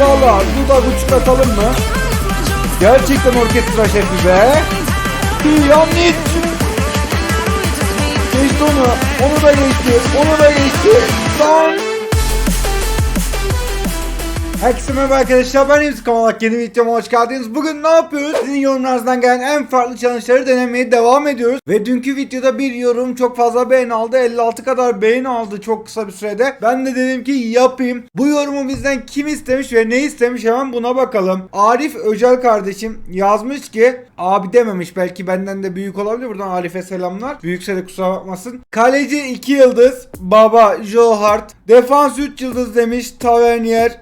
Dybala, Duda buçuk atalım mı? Gerçekten orkestra şefi be. Pjanic. Geçti onu. Onu da geçti. Onu da geçti. Son. Herkese merhaba arkadaşlar ben Emsi Kamalak yeni videoma hoş geldiniz. Bugün ne yapıyoruz? Sizin yorumlarınızdan gelen en farklı challenge'ları denemeye devam ediyoruz. Ve dünkü videoda bir yorum çok fazla beğeni aldı. 56 kadar beğeni aldı çok kısa bir sürede. Ben de dedim ki yapayım. Bu yorumu bizden kim istemiş ve ne istemiş hemen buna bakalım. Arif Öcal kardeşim yazmış ki abi dememiş belki benden de büyük olabilir. Buradan Arif'e selamlar. Büyükse de kusura bakmasın. Kaleci 2 yıldız. Baba Joe Hart. Defans 3 yıldız demiş. Tavernier,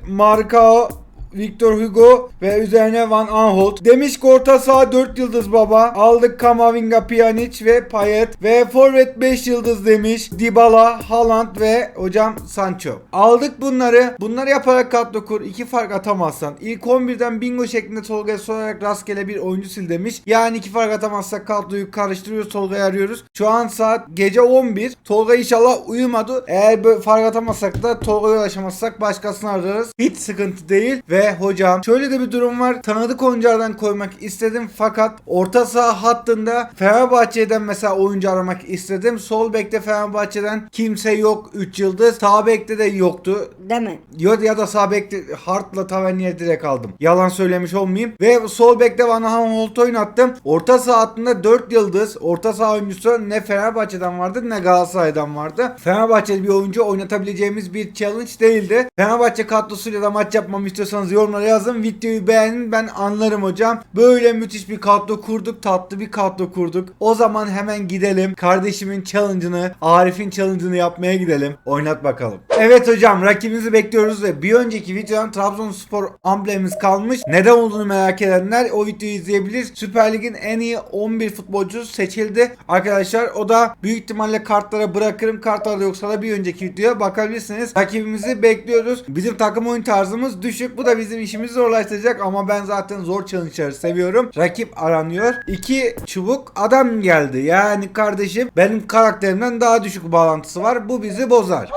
中を Victor Hugo ve üzerine Van Aanholt. Demiş ki orta saha 4 yıldız baba. Aldık Kamavinga, Pjanic ve Payet. Ve forvet 5 yıldız demiş. Dybala, Haaland ve hocam Sancho. Aldık bunları. Bunları yaparak kadro kur. 2 fark atamazsan. İlk 11'den bingo şeklinde Tolga'ya sorarak rastgele bir oyuncu sil demiş. Yani 2 fark atamazsak kadroyu karıştırıyoruz. Tolga'yı arıyoruz. Şu an saat gece 11. Tolga inşallah uyumadı. Eğer fark atamazsak da Tolga'ya ulaşamazsak başkasını ararız. Hiç sıkıntı değil. Ve hocam şöyle de bir durum var. Tanıdık oyunculardan koymak istedim fakat orta saha hattında Fenerbahçe'den mesela oyuncu aramak istedim. Sol bekte Fenerbahçe'den kimse yok 3 yıldız. Sağ bekte de yoktu. Değil mi? Ya, ya da sağ bekte Hart'la Tavernier direkt aldım. Yalan söylemiş olmayayım. Ve sol bekte Van Aanholt oynattım. Orta saha hattında 4 yıldız. Orta saha oyuncusu ne Fenerbahçe'den vardı ne Galatasaray'dan vardı. Fenerbahçeli bir oyuncu oynatabileceğimiz bir challenge değildi. Fenerbahçe kadrosuyla da maç yapmamı istiyorsanız yorumlara yazın. Videoyu beğenin ben anlarım hocam. Böyle müthiş bir kadro kurduk. Tatlı bir kadro kurduk. O zaman hemen gidelim. Kardeşimin challenge'ını, Arif'in challenge'ını yapmaya gidelim. Oynat bakalım. Evet hocam rakibimizi bekliyoruz ve bir önceki videodan Trabzonspor amblemimiz kalmış. Neden olduğunu merak edenler o videoyu izleyebilir. Süper Lig'in en iyi 11 futbolcusu seçildi. Arkadaşlar o da büyük ihtimalle kartlara bırakırım. Kartlarda yoksa da bir önceki videoya bakabilirsiniz. Rakibimizi bekliyoruz. Bizim takım oyun tarzımız düşük. Bu da bizim işimizi zorlaştıracak ama ben zaten zor challenge'ları seviyorum. Rakip aranıyor. İki çubuk adam geldi. Yani kardeşim benim karakterimden daha düşük bağlantısı var. Bu bizi bozar.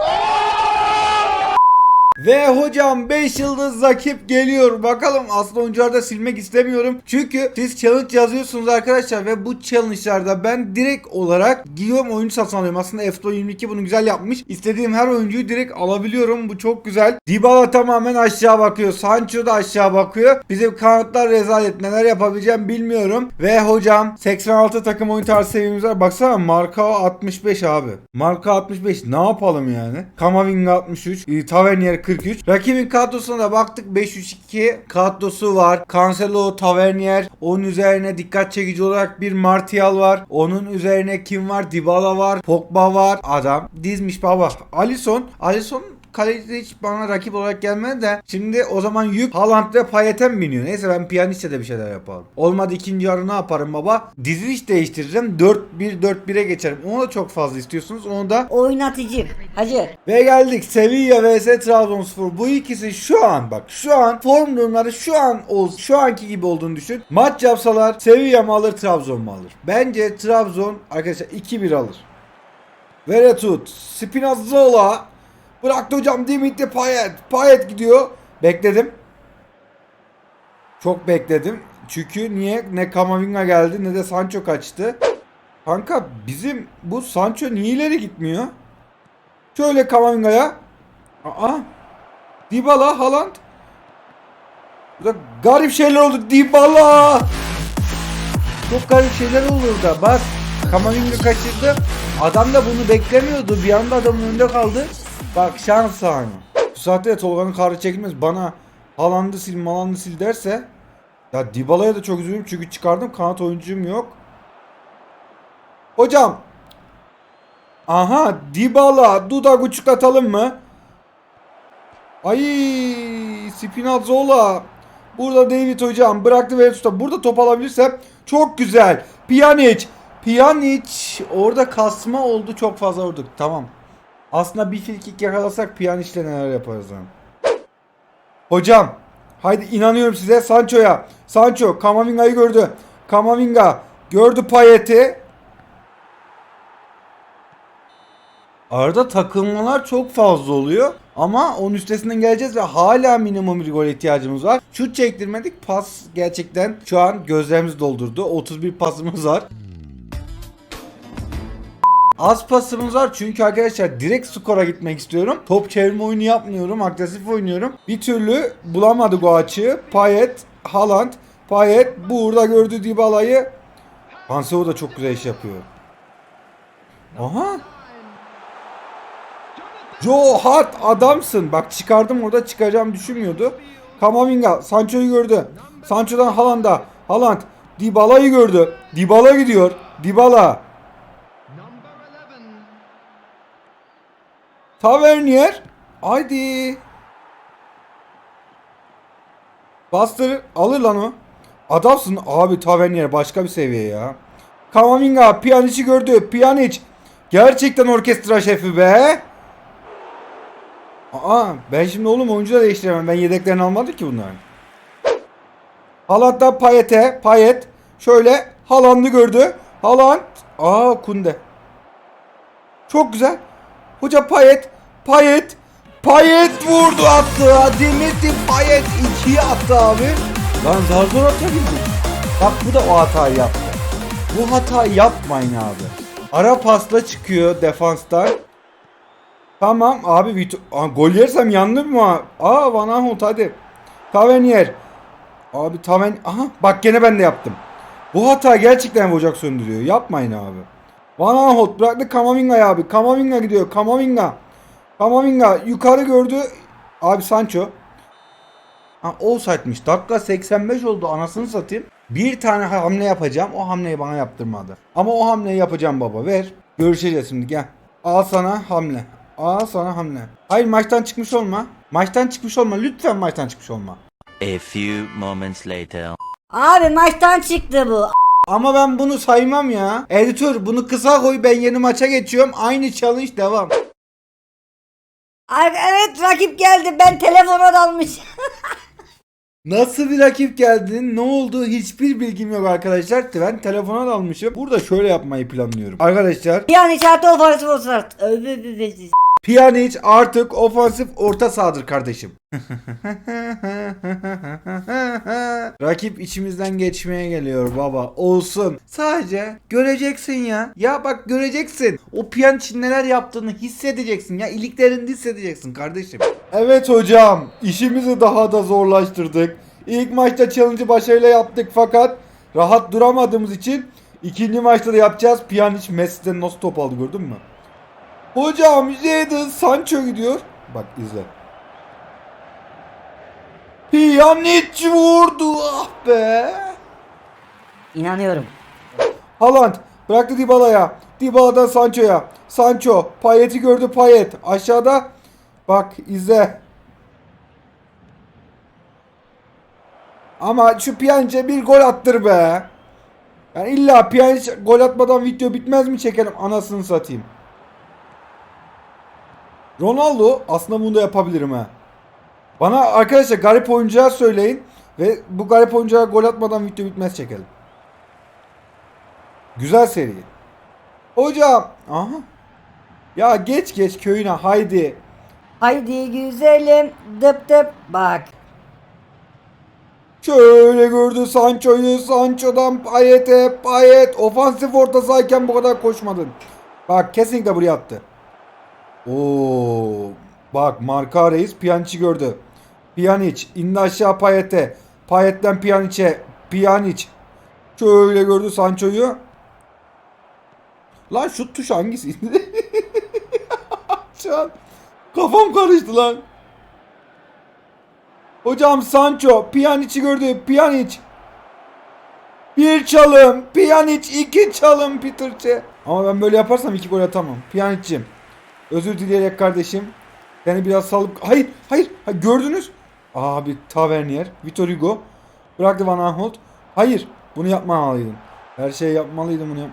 Ve hocam 5 yıldız rakip geliyor. Bakalım aslında oyuncularda silmek istemiyorum. Çünkü siz challenge yazıyorsunuz arkadaşlar ve bu challenge'larda ben direkt olarak gidiyorum oyuncu satın alıyorum. Aslında Efto 22 bunu güzel yapmış. İstediğim her oyuncuyu direkt alabiliyorum. Bu çok güzel. Dybala tamamen aşağı bakıyor. Sancho da aşağı bakıyor. Bizim kanatlar rezalet. Neler yapabileceğim bilmiyorum. Ve hocam 86 takım oyun tarzı seviyemiz var. Baksana Markao 65 abi. Marka 65 ne yapalım yani? Kamavinga 63. e, Tavernier 43. Rakibin kadrosuna da baktık 5-3-2 kadrosu var. Cancelo, Tavernier. Onun üzerine dikkat çekici olarak bir Martial var. Onun üzerine kim var? Dybala var. Pogba var. Adam dizmiş baba. Alisson. Alisson kaleci hiç bana rakip olarak gelmedi de şimdi o zaman yük Haaland ve Payet'e mi biniyor? Neyse ben Pjanic'e de bir şeyler yapalım. Olmadı ikinci yarı ne yaparım baba? Diziliş değiştireceğim. 4-1-4-1'e geçerim. Onu da çok fazla istiyorsunuz. Onu da Oynatıcı. Hacı. ve geldik Sevilla vs Trabzonspor. Bu ikisi şu an bak şu an form durumları şu an o şu anki gibi olduğunu düşün. Maç yapsalar Sevilla mı alır Trabzon mu alır? Bence Trabzon arkadaşlar 2-1 alır. Veretut, Spinazzola bıraktı hocam Dimitri Payet. Payet gidiyor. Bekledim. Çok bekledim. Çünkü niye ne Kamavinga geldi ne de Sancho kaçtı. Kanka bizim bu Sancho niye ileri gitmiyor? Şöyle Kamavinga'ya. Aa. Dybala, Haaland. Burada garip şeyler oldu. Dybala. Çok garip şeyler oldu da. Bak Kamavinga kaçırdı. Adam da bunu beklemiyordu. Bir anda adamın önünde kaldı. Bak şans hani. Bu saatte de Tolga'nın karı çekilmez. Bana Haaland'ı sil, Maland'ı sil derse ya Dybala'ya da çok üzülüyorum çünkü çıkardım kanat oyuncum yok. Hocam Aha Dybala Duda buçuk atalım mı? Ay Spinazzola Burada David hocam bıraktı ve tuta. Burada top alabilirsem çok güzel. Pjanic Pjanic orada kasma oldu çok fazla vurduk. Tamam. Aslında bir frikik yakalasak Pjanic'le neler yaparız ha. Hocam haydi inanıyorum size Sancho'ya. Sancho Kamavinga'yı gördü. Kamavinga gördü Payet'i. Arada takılmalar çok fazla oluyor. Ama onun üstesinden geleceğiz ve hala minimum bir gol ihtiyacımız var. Şut çektirmedik. Pas gerçekten şu an gözlerimizi doldurdu. 31 pasımız var. Az pasımız var çünkü arkadaşlar direkt skora gitmek istiyorum. Top çevirme oyunu yapmıyorum. Agresif oynuyorum. Bir türlü bulamadık o açığı. Payet, Haaland, Payet burada gördü Dybala'yı. Panseo da çok güzel iş yapıyor. Aha. Joe Hart adamsın. Bak çıkardım orada çıkacağım düşünmüyordu. Kamavinga Sancho'yu gördü. Sancho'dan Haaland'a. Haaland Dybala'yı gördü. Dybala gidiyor. Dybala. Tavernier. Haydi. Bastır alır lan o. Adamsın abi Tavernier başka bir seviye ya. Kamavinga Pjanic'i gördü. Pjanic gerçekten orkestra şefi be. Aa ben şimdi oğlum oyuncu da değiştiremem. Ben yedeklerini almadık ki bunların. Haaland'da Payet'e. Payet şöyle Haaland'ı gördü. Haaland. Aa Kunde. Çok güzel. Hoca Payet. Payet. Payet vurdu attı. Dimitri Payet 2'ye attı abi. Lan zar zor atabildim. Bak bu da o hatayı yaptı. Bu hatayı yapmayın abi. Ara pasla çıkıyor defanstan. Tamam abi Vito Aa, gol yersem yandım mı? Aa Van Aanholt hadi. Tavernier. Abi Taven aha bak gene ben de yaptım. Bu hata gerçekten ocak söndürüyor. Yapmayın abi. Van Aanholt bıraktı Kamavinga'ya abi. Kamavinga gidiyor. Kamavinga. Kamavinga yukarı gördü. Abi Sancho. Ha offside'miş. Dakika 85 oldu anasını satayım. Bir tane hamle yapacağım. O hamleyi bana yaptırmadı. Ama o hamleyi yapacağım baba. Ver. Görüşeceğiz şimdi gel. Al sana hamle. Al sana hamle. Hayır maçtan çıkmış olma. Maçtan çıkmış olma. Lütfen maçtan çıkmış olma. A few moments later. Abi maçtan çıktı bu. Ama ben bunu saymam ya. Editör bunu kısa koy ben yeni maça geçiyorum. Aynı challenge devam. Ar- Evet rakip geldi ben telefona dalmış. Nasıl bir rakip geldi? Ne oldu? Hiçbir bilgim yok arkadaşlar. Ben telefona dalmışım. Burada şöyle yapmayı planlıyorum. Arkadaşlar Bir an içeride ofansif olsun. Pjanic artık ofansif orta sahadır kardeşim. Rakip içimizden geçmeye geliyor baba. Olsun. Sadece göreceksin ya. Ya bak göreceksin. O Pjanic'in neler yaptığını hissedeceksin ya. iliklerinde hissedeceksin kardeşim. Evet hocam. işimizi daha da zorlaştırdık. İlk maçta challenge'ı başarıyla yaptık fakat rahat duramadığımız için ikinci maçta da yapacağız. Pjanic Messi'den nasıl top aldı gördün mü? Hocam Jadon Sancho gidiyor. Bak izle. Pjanic vurdu ah be. İnanıyorum. Haaland bıraktı Dybala'ya. Dybala'dan Sancho'ya. Sancho Payet'i gördü Payet. Aşağıda bak izle. Ama şu Pjanic'e bir gol attır be. Yani illa Pjanic gol atmadan video bitmez mi çekelim anasını satayım. Ronaldo aslında bunu da yapabilirim ha. Bana arkadaşlar garip oyuncular söyleyin ve bu garip oyunculara gol atmadan video bitmez çekelim. Güzel seri. Hocam. Aha. Ya geç geç köyüne haydi. Haydi güzelim dıp dıp bak. Şöyle gördü Sancho'yu. Sancho'dan Payet'e. Payet ofansif orta sahayken bu kadar koşmadın. Bak kesinlikle buraya attı. Oo. Bak Marka Reis Pjanic'i gördü. Pjanic indi aşağı Payet'e. Payet'ten Pjanic'e. Pjanic. Şöyle gördü Sancho'yu. Lan şu tuş hangisiydi? Şu an kafam karıştı lan. Hocam Sancho Pjanic'i gördü. Pjanic. Bir çalım. Pjanic iki çalım Peterçe. Ama ben böyle yaparsam iki gol atamam. Pjanic'cim. Özür dileyerek kardeşim. Seni biraz salıp... Hayır, hayır. Ha, gördünüz. Abi Tavernier, Vitor Hugo. Bıraktı Van Aanholt. Hayır, bunu yapmamalıydın. Her şeyi yapmalıydım bunu yap.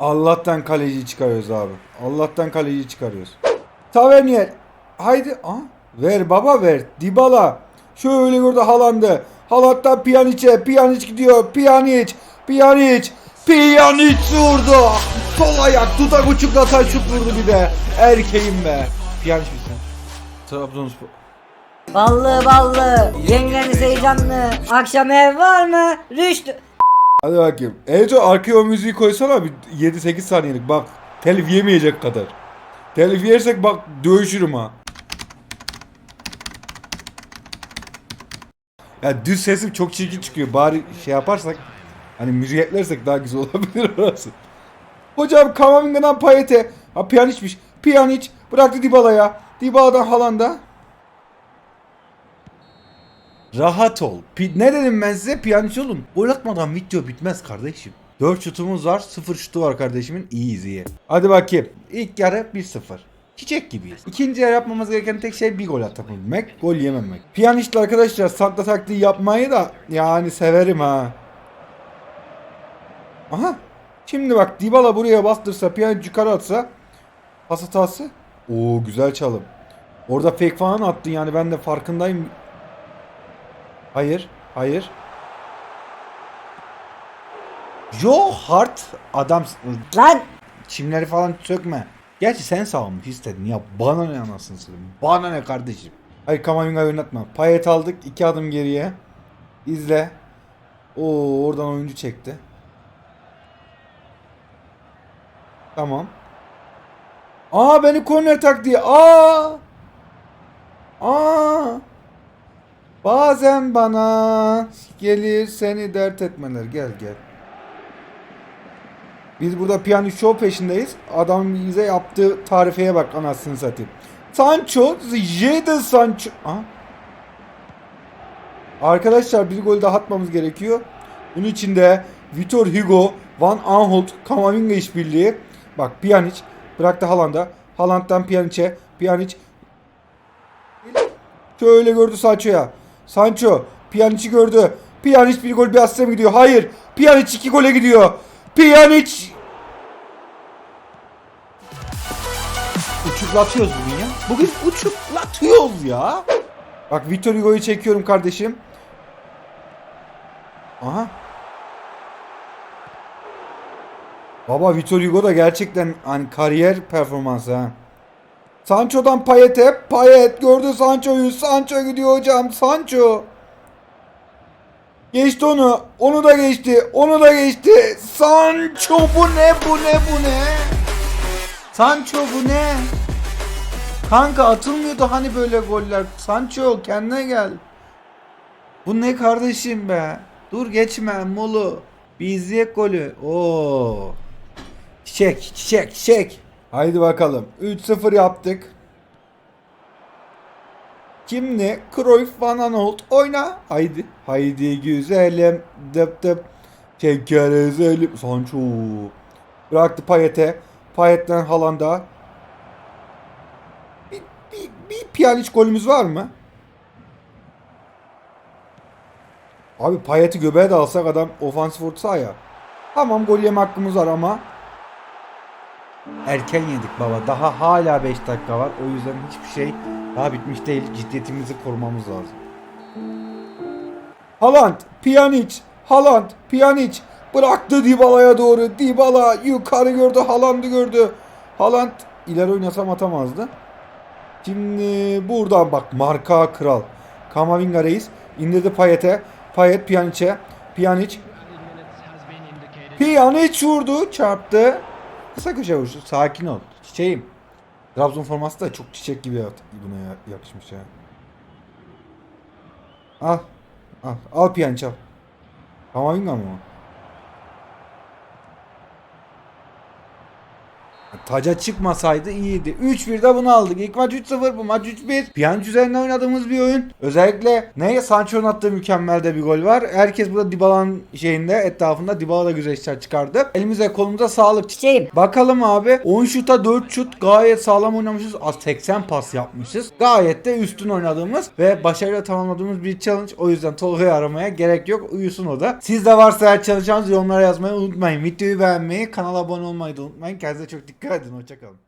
Allah'tan kaleci çıkarıyoruz abi. Allah'tan kaleci çıkarıyoruz. Tavernier. Haydi. Aa, ver baba ver. Dybala. Şöyle gördü Haaland'ı. Haaland'dan Pjanic'e. Pjanic gidiyor. Pjanic. Pjanic. Pjanic vurdu. Sol ayak tutak uçukla taş şut vurdu bir de. Erkeğim be. Pjanic misin? Trabzonspor. Ballı ballı. Yengeniz heyecanlı. Akşam ev var mı? Rüştü. Hadi bakayım. Eco arkaya o müziği koysana bir 7-8 saniyelik bak. Telif yemeyecek kadar. Telif yersek bak dövüşürüm ha. Ya düz sesim çok çirkin çıkıyor. Bari şey yaparsak hani müzik eklersek daha güzel olabilir orası. Hocam Kamaminga'dan Payet'e. Ha Pjanic'miş. Pjanic bıraktı Dybala'ya. Dybala'dan Haaland'a. Rahat ol. Pi- ne dedim ben size? Pjanic olun. Gol atmadan video bitmez kardeşim. 4 şutumuz var. 0 şutu var kardeşimin. İyiyiz iyi. Hadi bakayım. İlk yarı 1-0. Çiçek gibiyiz. İkinci yarı yapmamız gereken tek şey bir gol atabilmek. Gol yememek. Piyanişte arkadaşlar sakla taktiği yapmayı da yani severim ha. Aha. Şimdi bak Dybala buraya bastırsa Pjanic yukarı atsa pas hatası. Oo güzel çalım. Orada fake falan attın yani ben de farkındayım. Hayır. Hayır. Yo hard adam Lan. çimleri falan sökme. Gerçi sen savunmuş istedin ya bana ne anasını satayım. Bana ne kardeşim. Hayır Kamavinga oynatma. Payet aldık iki adım geriye. İzle. Oo oradan oyuncu çekti. Tamam. Aa beni korner taktiği. Aa. Aa. Bazen bana gelir seni dert etmeler. Gel gel. Biz burada piyano show peşindeyiz. Adam bize yaptığı tarifeye bak anasını satayım. Sancho, Jadon Sancho. Aha. Arkadaşlar bir gol daha atmamız gerekiyor. Bunun için de Vitor Hugo, Van Aanholt, Kamavinga işbirliği. Bak Pjanic bıraktı Haaland'a. Haaland'dan Pjanic'e. Pjanic Şöyle gördü Sancho'ya. Sancho Pjanic'i gördü. Pjanic bir gol bir asiste mi gidiyor? Hayır. Pjanic iki gole gidiyor. Pjanic Uçuklatıyoruz bugün ya. Bugün uçuklatıyoruz ya. Bak Vitor Hugo'yu çekiyorum kardeşim. Aha. Baba Vitor Hugo da gerçekten hani kariyer performansı ha. Sancho'dan Payet'e. Payet gördü Sancho'yu. Sancho gidiyor hocam. Sancho. Geçti onu. Onu da geçti. Onu da geçti. Sancho bu ne bu ne bu ne? Sancho bu ne? Kanka atılmıyordu hani böyle goller. Sancho kendine gel. Bu ne kardeşim be? Dur geçme Molu. Bir izleyek golü. Oo. Çiçek çiçek çiçek. Haydi bakalım. 3-0 yaptık. Kimle? Cruyff Van Aanholt oyna. Haydi. Haydi güzelim. Dıp dıp. Şeker ezelim. Sancho. Bıraktı Payet'e. Payet'ten Haaland'a. Bir, bir, bir Pjanic golümüz var mı? Abi Payet'i göbeğe de alsak adam ofansif orta ya. Tamam gol yeme hakkımız var ama erken yedik baba. Daha hala 5 dakika var. O yüzden hiçbir şey daha bitmiş değil. Ciddiyetimizi korumamız lazım. Haaland, Pjanic, Haaland, Pjanic bıraktı Dybala'ya doğru. Dybala yukarı gördü, Haaland'ı gördü. Haaland ileri oynasam atamazdı. Şimdi buradan bak marka kral. Kamavinga reis indirdi Payet'e. Payet Pjanic'e. Pjanic Pjanic vurdu, çarptı. Kısa köşe vuruşu. Sakin ol. Çiçeğim. Trabzon forması da çok çiçek gibi buna ya- yakışmış ya. Al. Al. Al Pjanic al. Kamavinga mı o? Taca çıkmasaydı iyiydi. 3-1'de bunu aldık. İlk maç 3-0 bu maç 3-1. Pjanic üzerine oynadığımız bir oyun. Özellikle ne Sancho'nun attığı mükemmel de bir gol var. Herkes burada Dybala'nın şeyinde etrafında Dybala da güzel işler çıkardı. Elimize kolumuza sağlık. Çiçeğim. Bakalım abi 10 şuta 4 şut gayet sağlam oynamışız. Az 80 pas yapmışız. Gayet de üstün oynadığımız ve başarıyla tamamladığımız bir challenge. O yüzden Tolga'yı aramaya gerek yok. Uyusun o da. Siz de varsa eğer çalışacağınız yorumlara yazmayı unutmayın. Videoyu beğenmeyi, kanala abone olmayı da unutmayın. Kendinize çok dikkat edin. Hoşçakalın.